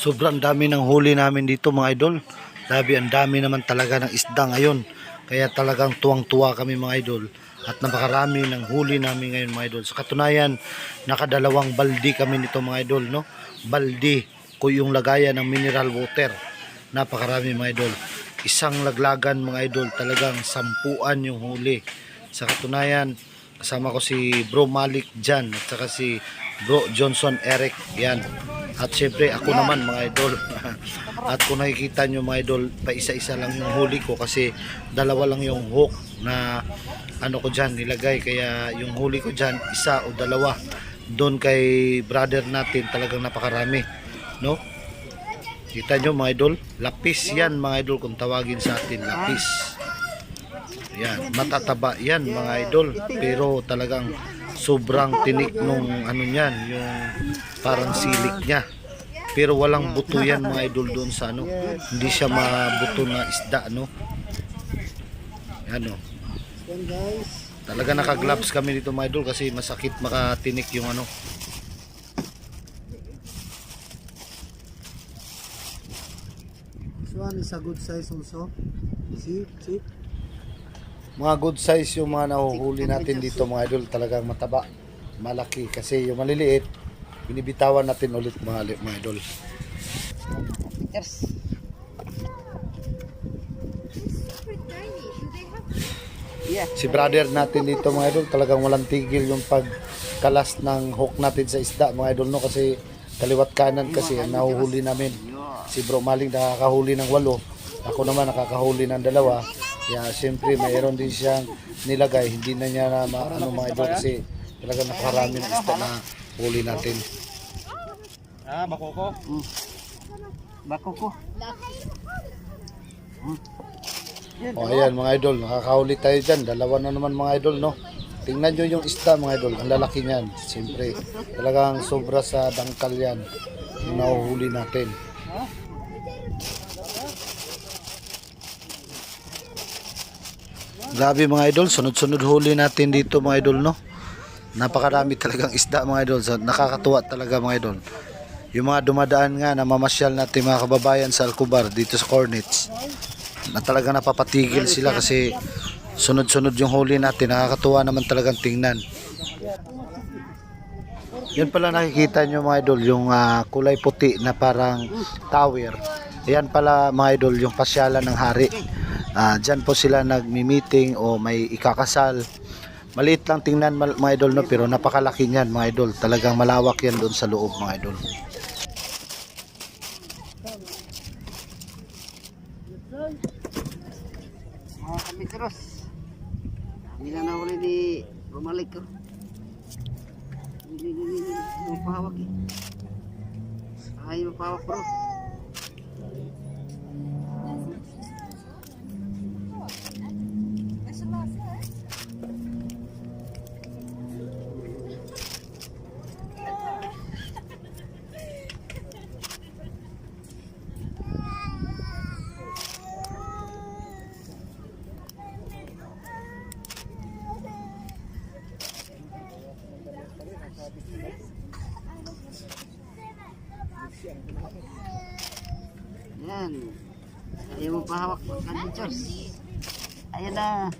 Sobrang dami ng huli namin dito mga idol. Labi ang dami naman talaga ng isda ngayon. Kaya talagang tuwang-tuwa kami mga idol. At napakarami ng huli namin ngayon mga idol. Sa katunayan, nakadalawang baldi kami nito mga idol. No? Baldi ko yung lagayan ng mineral water. Napakarami mga idol. Isang laglagan mga idol. Talagang sampuan yung huli. Sa katunayan, kasama ko si Bro Malik Jan at saka si Bro Johnson Eric. Yan. At syempre ako naman mga idol. At kung nakikita nyo mga idol, pa isa-isa lang yung huli ko kasi dalawa lang yung hook na ano ko dyan nilagay. Kaya yung huli ko dyan, isa o dalawa. Doon kay brother natin talagang napakarami. No? Kita nyo mga idol, lapis yan mga idol kung tawagin sa atin, lapis. Yan, matataba yan mga idol. Pero talagang sobrang tinik nung ano niyan, yung parang silik niya. Pero walang buto yan mga idol doon sa ano. Hindi siya mabuto na isda, no? Yan o. Yan guys. Talaga naka-gloves kami dito mga idol kasi masakit makatinik yung ano. This one is a good size also. See? See? Mga good size yung mga nahuhuli natin dito mga idol. Talagang mataba, malaki. Kasi yung maliliit, binibitawan natin ulit mga, mga idol. Yes. Yeah. Si brother natin dito mga idol, talagang walang tigil yung pagkalas ng hook natin sa isda mga idol no kasi kaliwat kanan kasi ang nahuhuli namin. Si Bro Maling nakakahuli ng walo, ako naman nakakahuli ng dalawa. Kaya siyempre mayroon din siyang nilagay, hindi na niya na ma- ano mga idol kasi talagang napakarami ng isda na huli natin. Ah, makoko. Bako ko. O ayan mga idol, nakakahuli tayo dyan. Dalawa na naman mga idol no. Tingnan nyo yung isda mga idol, ang lalaki niyan. Siyempre, talagang sobra sa dangkal yan yung nahuhuli natin. Grabe mga idol, sunod-sunod huli natin dito mga idol no. Napakarami talagang isda mga idol. So, nakakatuwa talaga mga idol. Yung mga dumadaan nga na mamasyal natin mga kababayan sa Alcobar dito sa Cornets na talaga napapatigil sila kasi sunod-sunod yung huli natin. Nakakatuwa naman talagang tingnan. Yan pala nakikita nyo mga idol, yung ah, kulay puti na parang tower. Yan pala mga idol, yung pasyalan ng hari. Ah, Diyan po sila nagmi-meeting o may ikakasal. Maliit lang tingnan mga idol no, pero napakalaki niyan mga idol. Talagang malawak yan doon sa loob mga idol. Mga kamiteros. Hindi na nahuli ni Bumalik ko. Hindi, hindi, hindi. Hindi mo pahawak eh. Ayaw mo pahawak bro. Yan. Ayaw mo pahawak mga kamiteros. Ayan na.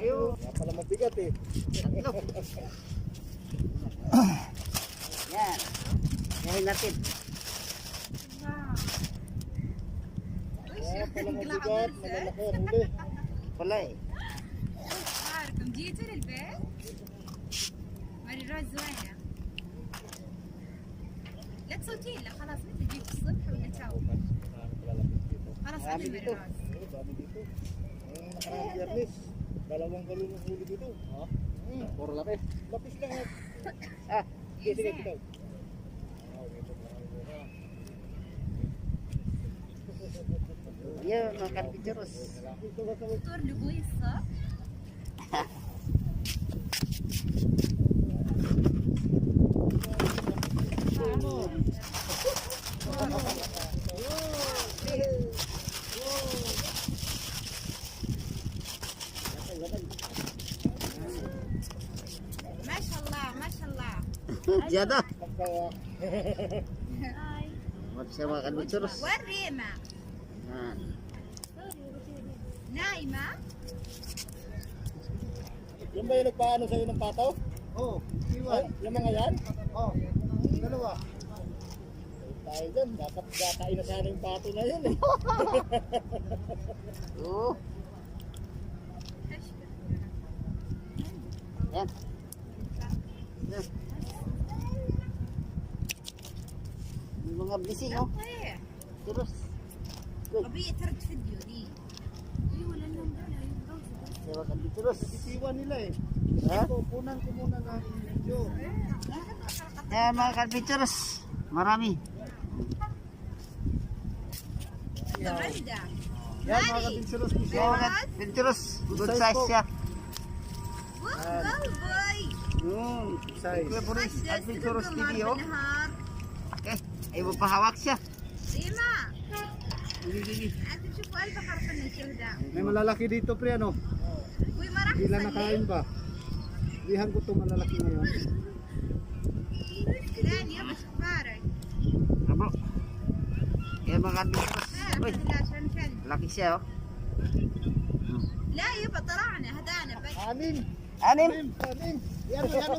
Ayaw. Pala mabigat eh. Tatlo. Yan. Yahin natin. Pala mabigat, malalaki ang huli. Wala eh. عارفة جيتوا للبيت؟ مرة زوينة لا تصوتين لا خلاص متى تجيب الصبح ولا تو؟ خلاص Marami عندنا dito. مرة Nakarang biyernes, dalawang galon ng huli dito. Ha? Puro lapis. Lapis lang. Ah, Sige, sige, ikaw. yan mga kamiteros. فطور لابوي الصبح Mashallah, mashallah. Ziyada. Magsama ka ng churros. Warima. Naima. Yan ba yung nagpaano sa'yo ng pataw? Oo. Oh, iwan. Yung mga yan? Oh, dalawa. Tayo dyan. Dapat gatain na sana yung pato na yun eh. Oo. Oh. Yan. Yan. May mga bising, oh. Terus. Abi, itarag sa diyo, di. Ay, wala lang dala. Sewa ka di terus. Sisiwa nila, eh. Ha? Pupunan ko muna ng video. Ayan, mga kalpitures. Marami. Yan, mga kalpitures. Good size siya. والله Hmm. Size. Kuya Boris, Adventurous TV, oh. بالنهار Okay. Ay, mapahawak siya. ديما Gigi, gigi. انت تشوفوا الف حرف من الشهداء May malalaki dito pre ano? وما راح Hindi na تصلي nakain ba? Lihan ko itong malalaki ngayon. ثانية بس بارك Abo. Yan mga kadbitsuros. Uy, لا عشان كلب laki siya, oh. لا يبا طلعنا هدانا بس Anin! Anim. Anin! Yan o yan o!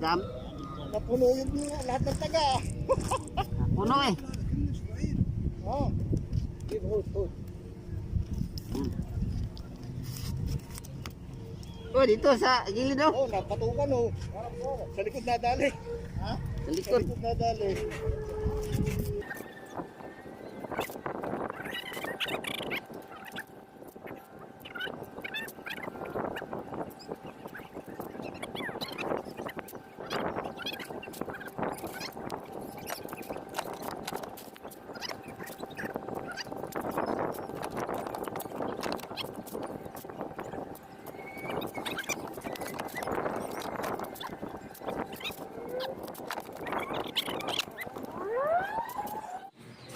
Dam. Napuno yung lahat ng taga. Puno eh. Oh. Give hold, hold. Oh, dito sa gilid, oh. Oh, napatukan oh. Sa likod nadali. Ha? Sa Sa likod. likod nadali.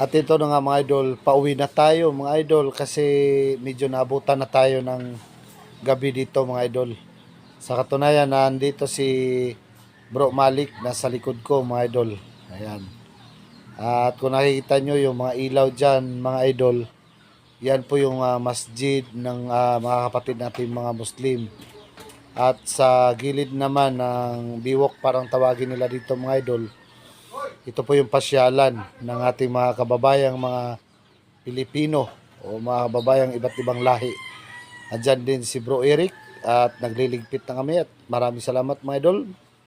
At ito na nga mga idol, pauwi na tayo mga idol kasi medyo naabutan na tayo ng gabi dito mga idol. Sa katunayan, nandito si Bro Malik nasa likod ko mga idol. Ayan. At kung nakikita nyo yung mga ilaw dyan mga idol, yan po yung ah, masjid ng ah, mga kapatid natin mga Muslim. At sa gilid naman ng biwok parang tawagin nila dito mga idol, ito po yung pasyalan ng ating mga kababayang mga Pilipino o mga kababayang iba't ibang lahi. Andyan din si Bro Eric at nagliligpit na kami at maraming salamat mga idol.